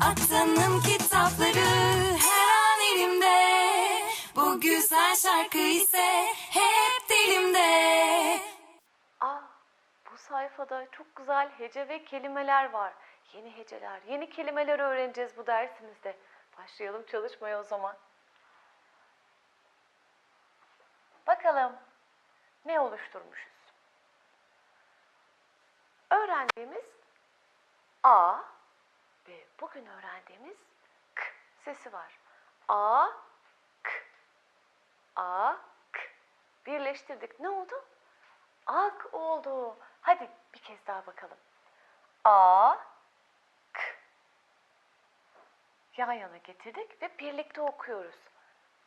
Atanım kitapları her an elimde Bu güzel şarkı ise hep dilimde Aa, bu sayfada çok güzel hece ve kelimeler var. Yeni heceler, yeni kelimeler öğreneceğiz bu dersimizde. Başlayalım çalışmaya o zaman. Bakalım ne oluşturmuşuz? Öğrendiğimiz A ve bugün öğrendiğimiz K sesi var. A, K. A, K. Birleştirdik. Ne oldu? Ak oldu. Hadi bir kez daha bakalım. A, K. Yan yana getirdik ve birlikte okuyoruz.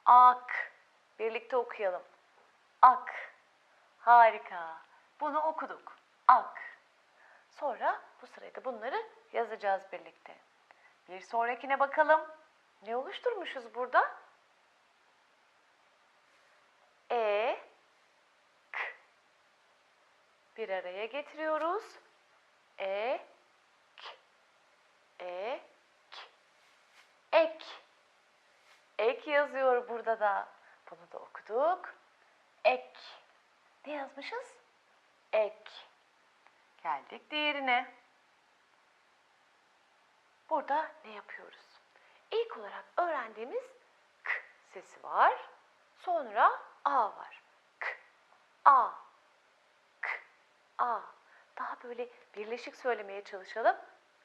Ak. Birlikte okuyalım. Ak. Harika. Bunu okuduk. Ak. Sonra bu sırada bunları yazacağız birlikte. Bir sonrakine bakalım. Ne oluşturmuşuz burada? E, K. Bir araya getiriyoruz. E, K. E, K. Ek. Ek yazıyor burada da. Bunu da okuduk. Ek. Ne yazmışız? Ek. Geldik diğerine. Burada ne yapıyoruz? İlk olarak öğrendiğimiz k sesi var. Sonra a var. K, a, k, a. Daha böyle birleşik söylemeye çalışalım.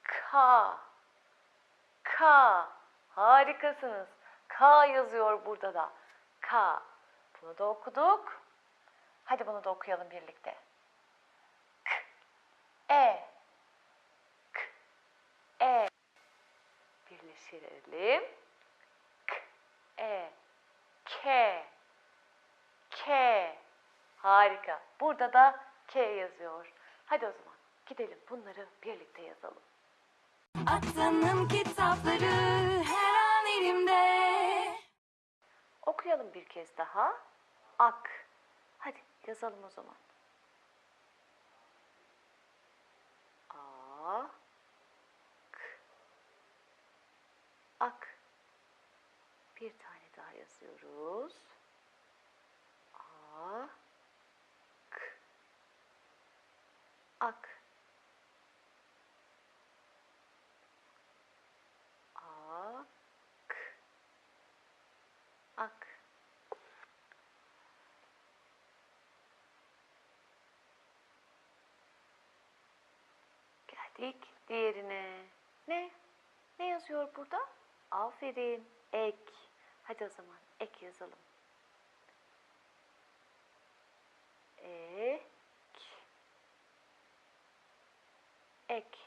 K, k. Harikasınız. K yazıyor burada da. K. Bunu da okuduk. Hadi bunu da okuyalım birlikte. K, e, k, e. Birleştirelim. K, e, K, K. Harika. Burada da K yazıyor. Hadi o zaman gidelim bunları birlikte yazalım. Atanım kitapları her an elimde Okuyalım bir kez daha. Ak. Hadi yazalım o zaman. A. K. Ak. Bir tane daha K. Ak. A. K. Ak. Geldik diğerine. Ne? Ne yazıyor burada? Aferin. Ek. Hadi o zaman ek yazalım. Ek. Ek.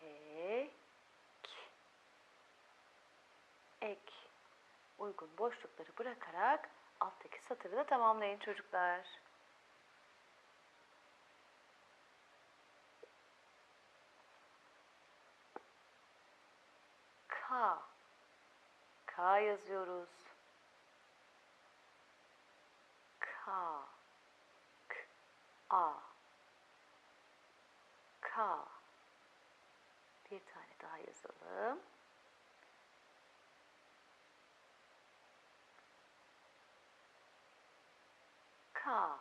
Ek. Ek. Uygun boşlukları bırakarak alttaki satırı da tamamlayın çocuklar. K. K yazıyoruz. K. K. A. K. Bir tane daha yazalım. K.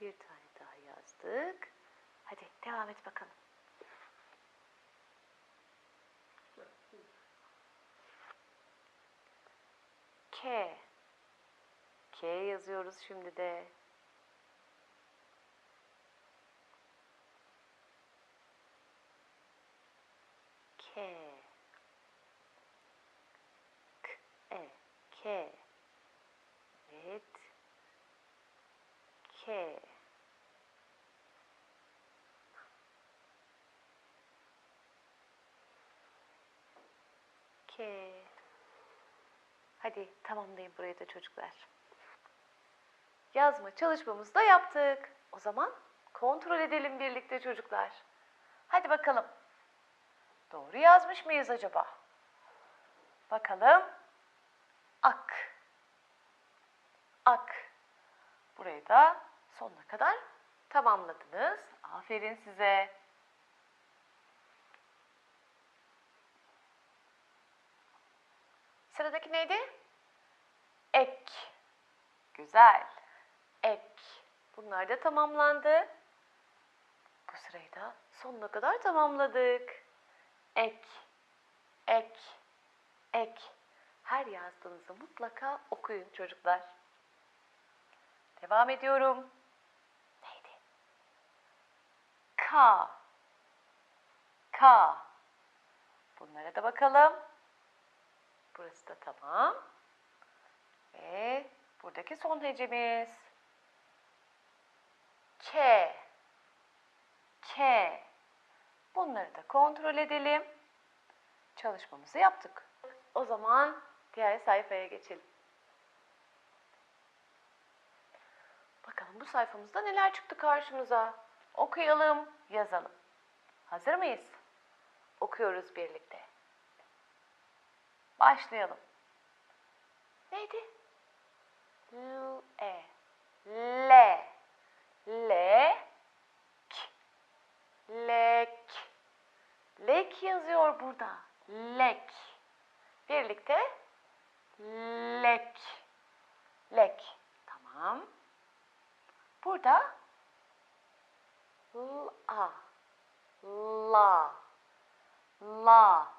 Bir tane yazdık. Hadi devam et bakalım. K. K yazıyoruz şimdi de. K. K. E. K. Evet. K. K. Hadi tamamlayın burayı da çocuklar. Yazma çalışmamızı da yaptık. O zaman kontrol edelim birlikte çocuklar. Hadi bakalım. Doğru yazmış mıyız acaba? Bakalım. Ak. ak. Burayı da sonuna kadar tamamladınız. Aferin size. Sıradaki neydi? Ek. Güzel. Ek. Bunlar da tamamlandı. Bu sırayı da sonuna kadar tamamladık. Ek. Ek. Ek. Her yazdığınızı mutlaka okuyun çocuklar. Devam ediyorum. Neydi? K. K. Bunlara da bakalım. Burası da tamam. Ve buradaki son hecemiz. K. K. Bunları da kontrol edelim. Çalışmamızı yaptık. O zaman diğer sayfaya geçelim. Bakalım bu sayfamızda neler çıktı karşımıza. Okuyalım, yazalım. Hazır mıyız? Okuyoruz birlikte. Başlayalım. Neydi? L, E. L. L. K. Lek. Lek yazıyor burada. Lek. Birlikte. Lek. Lek. Tamam. Burada. L, A. La. La.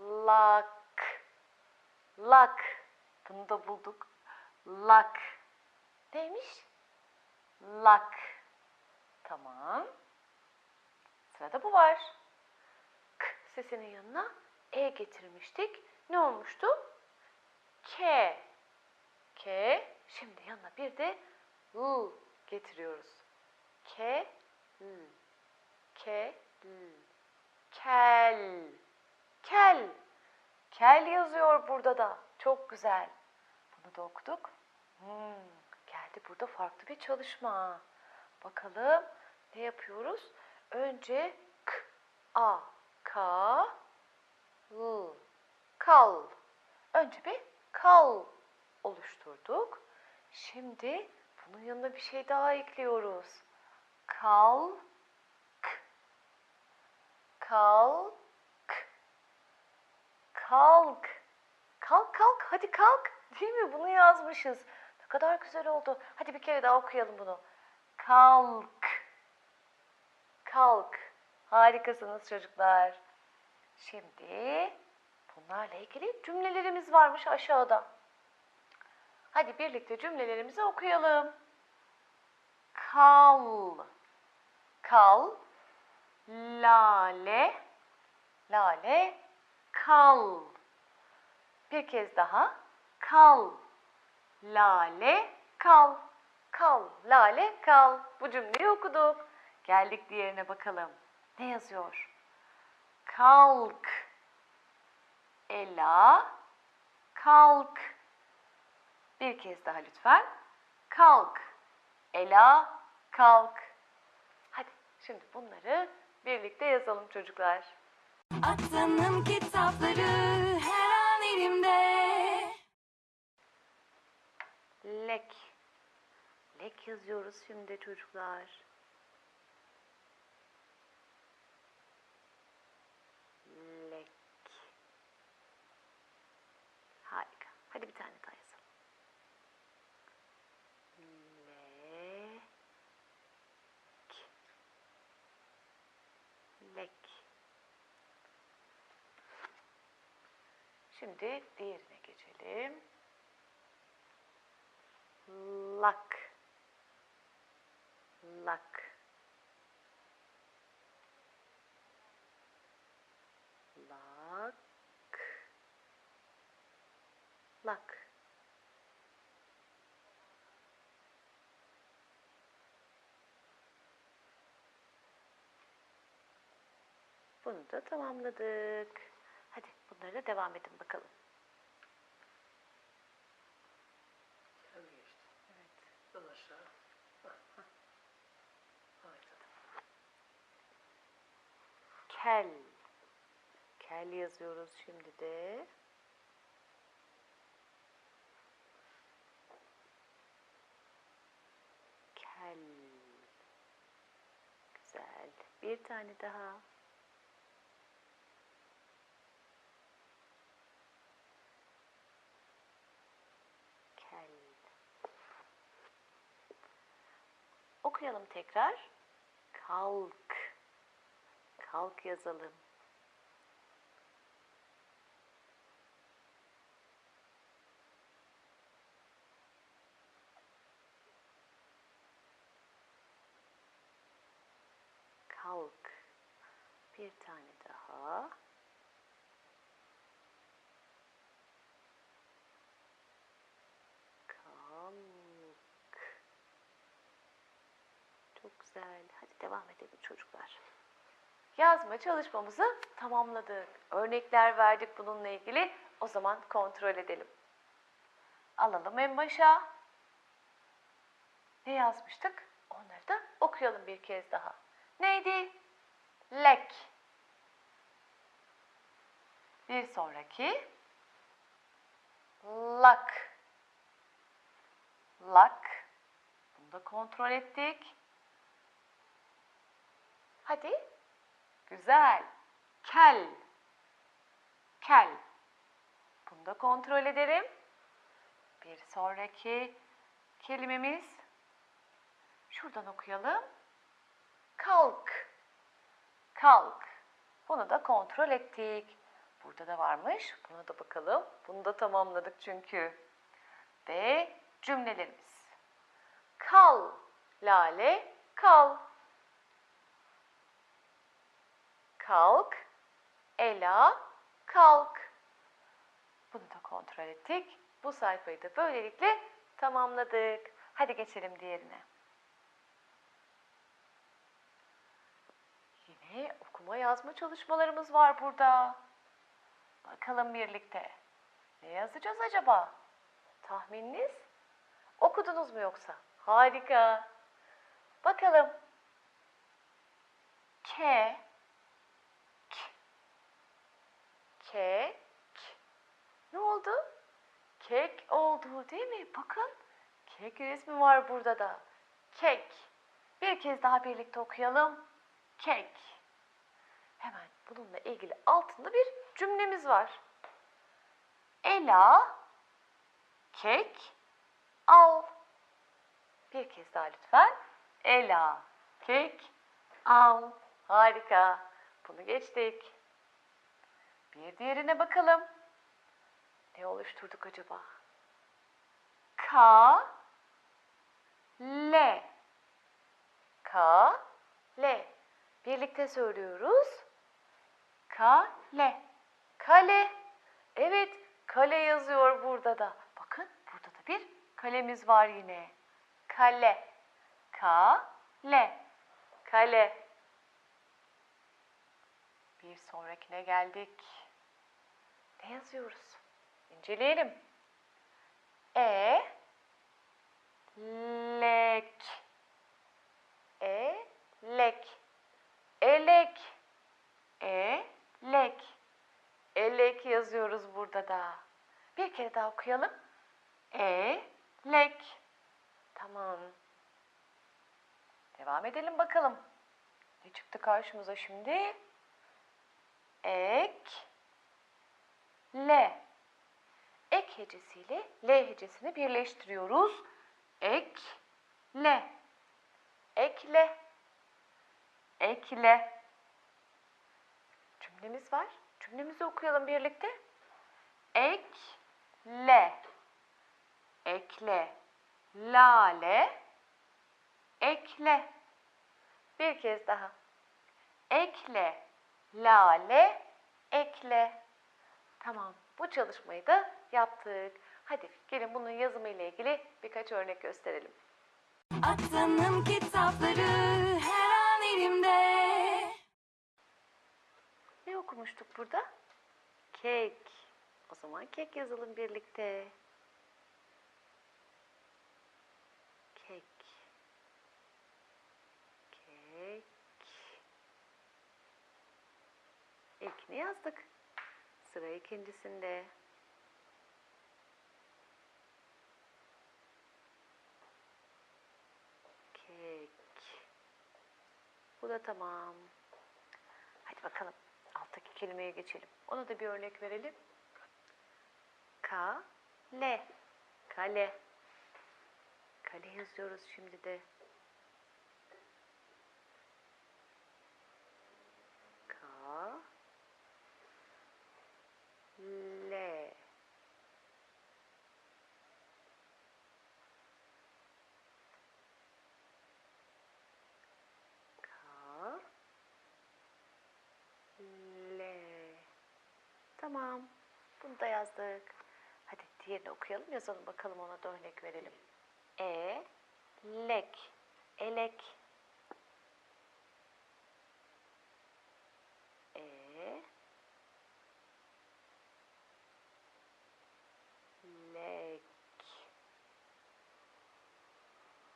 Lak. Lak. Bunu da bulduk. Lak. Neymiş? Lak. Tamam. Sırada bu var. K sesinin yanına E getirmiştik. Ne olmuştu? K. K. Şimdi yanına bir de L getiriyoruz. K. L. K. L. Kel. Yazıyor burada da. Çok güzel. Bunu da okuduk. Hmm, geldi burada farklı bir çalışma. Bakalım ne yapıyoruz? Önce k, a, ka, l, kal. Önce bir kal oluşturduk. Şimdi bunun yanına bir şey daha ekliyoruz. Kal, k, kalk, kalk, kalk kalk hadi kalk değil mi bunu yazmışız. Ne kadar güzel oldu. Hadi bir kere daha okuyalım bunu. Kalk, kalk. Harikasınız çocuklar. Şimdi bunlarla ilgili cümlelerimiz varmış aşağıda. Hadi birlikte cümlelerimizi okuyalım. Kal, kal, lale, lale, kal. Bir kez daha. Kal, lale, kal. Kal, lale, kal. Bu cümleyi okuduk. Geldik diğerine bakalım. Ne yazıyor? Kalk. Ela, kalk. Bir kez daha lütfen. Kalk. Ela, kalk. Hadi şimdi bunları birlikte yazalım çocuklar. Atanım kitapları her an elimde. Lek. Lek yazıyoruz şimdi çocuklar. Lek. Harika. Hadi bir tane daha yazalım. Lek. Lek. Şimdi diğerine geçelim. Lak. Lak. Lak. Lak. Bunu da tamamladık. Hadi bunlara da devam edin bakalım. Evet. Dal aşağı. Kel. Kel yazıyoruz şimdi de. Kel. Güzel. Bir tane daha. Okuyalım tekrar. Kalk. Kalk yazalım. Kalk. Bir tane daha. Kalk. Çok güzel. Hadi devam edelim çocuklar. Yazma çalışmamızı tamamladık. Örnekler verdik bununla ilgili. O zaman kontrol edelim. Alalım en başa. Ne yazmıştık? Onları da okuyalım bir kez daha. Neydi? Lek. Bir sonraki. Lak. Lak. Bunu da kontrol ettik. Hadi. Güzel. Kel. Kel. Bunu da kontrol edelim. Bir sonraki kelimemiz. Şuradan okuyalım. Kalk. Kalk. Bunu da kontrol ettik. Burada da varmış. Buna da bakalım. Bunu da tamamladık çünkü. Ve cümlelerimiz. Kal. Lale kal. Kalk. Ela kalk. Bunu da kontrol ettik. Bu sayfayı da böylelikle tamamladık. Hadi geçelim diğerine. Yine okuma yazma çalışmalarımız var burada. Bakalım birlikte. Ne yazacağız acaba? Tahmininiz? Okudunuz mu yoksa? Harika. Bakalım. K Kek. Ne oldu? Kek oldu değil mi? Bakın. Kek resmi var burada da. Kek. Bir kez daha birlikte okuyalım. Kek. Hemen bununla ilgili altında bir cümlemiz var. Ela kek al. Bir kez daha lütfen. Ela kek al. Harika. Bunu geçtik. Bir diğerine bakalım. Ne oluşturduk acaba? Ka le Ka le Birlikte söylüyoruz. Kale. Kale. Evet, kale yazıyor burada da. Bakın burada da bir kalemiz var yine. Kale. Kale. Kale. Bir sonrakine geldik. Yazıyoruz? İnceleyelim. E lek. E lek. Elek. E lek. Elek yazıyoruz burada da. Bir kere daha okuyalım. E lek. Tamam. Devam edelim bakalım. Ne çıktı karşımıza şimdi? Ek L. Ek hecesiyle L hecesini birleştiriyoruz. Ek L. Ekle. Ekle. Cümlemiz var. Cümlemizi okuyalım birlikte. Ekle. Ekle. Lale. Ekle. Bir kez daha. Ekle. Lale. Ekle. Tamam. Bu çalışmayı da yaptık. Hadi gelin bunun yazımı ile ilgili birkaç örnek gösterelim. Aklımın kitapları her an elimde. Ne okumuştuk burada? Kek. O zaman kek yazalım birlikte. Kek. Kek. İlkini yazdık. Sıra ikincisinde. Bu da tamam. Hadi bakalım. Alttaki kelimeye geçelim. Ona da bir örnek verelim. Ka, le. Kale. Kale yazıyoruz şimdi de. Ka, le. Ka, le. Tamam. Bunu da yazdık. Hadi diğerini okuyalım, yazalım bakalım ona da örnek verelim. E, lek, elek. E, lek.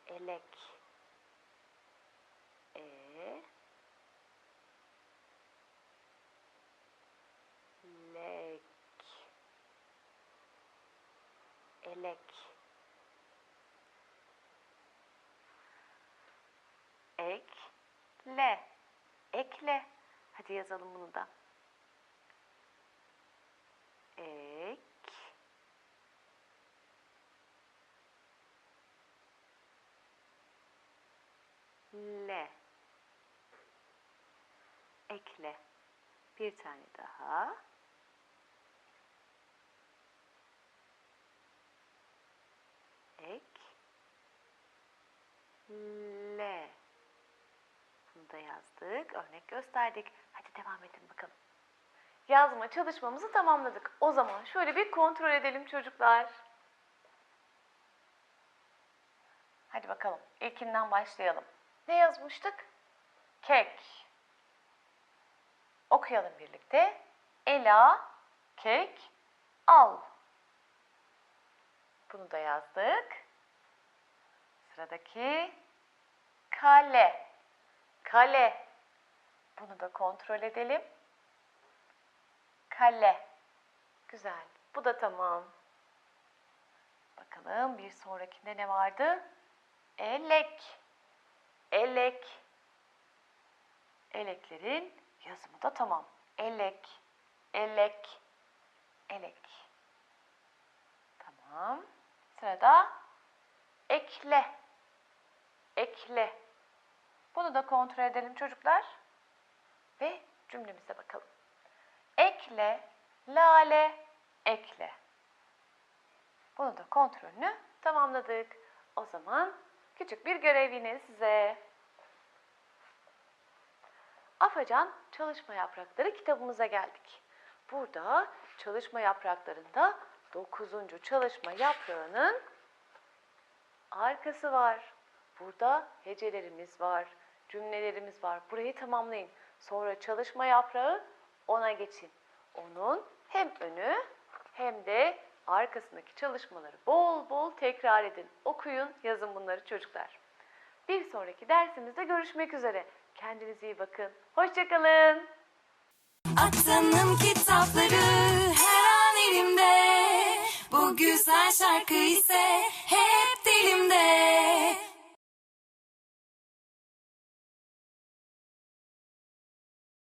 Elek. E, lek. Elek. Ek. Le. Ekle. Hadi yazalım bunu da. Ek. Le. Ekle. Bir tane daha. Ek. Le. Bunu da yazdık. Örnek gösterdik. Hadi devam edin bakalım. Yazma çalışmamızı tamamladık. O zaman şöyle bir kontrol edelim çocuklar. Hadi bakalım. İlkinden başlayalım. Ne yazmıştık? Kek. Okuyalım birlikte. Ela, kek, al. Bunu da yazdık. Sıradaki kale. Kale. Bunu da kontrol edelim. Kale. Güzel. Bu da tamam. Bakalım bir sonrakinde ne vardı? Elek. Elek. Eleklerin yazımı da tamam. Elek. Elek. Elek. Tamam. Sırada ekle. Ekle. Bunu da kontrol edelim çocuklar. Ve cümlemize bakalım. Ekle, lale, ekle. Bunu da kontrolünü tamamladık. O zaman küçük bir görev yine size. Afacan Çalışma Yaprakları kitabımıza geldik. Burada çalışma yapraklarında 9. çalışma yaprağının arkası var. Burada hecelerimiz var, cümlelerimiz var. Burayı tamamlayın. Sonra çalışma yaprağı ona geçin. Onun hem önü hem de arkasındaki çalışmaları bol bol tekrar edin. Okuyun, yazın bunları çocuklar. Bir sonraki dersimizde görüşmek üzere. Kendinize iyi bakın. Hoşçakalın. Aklımın kitapları her an elimde Bu güzel şarkı ise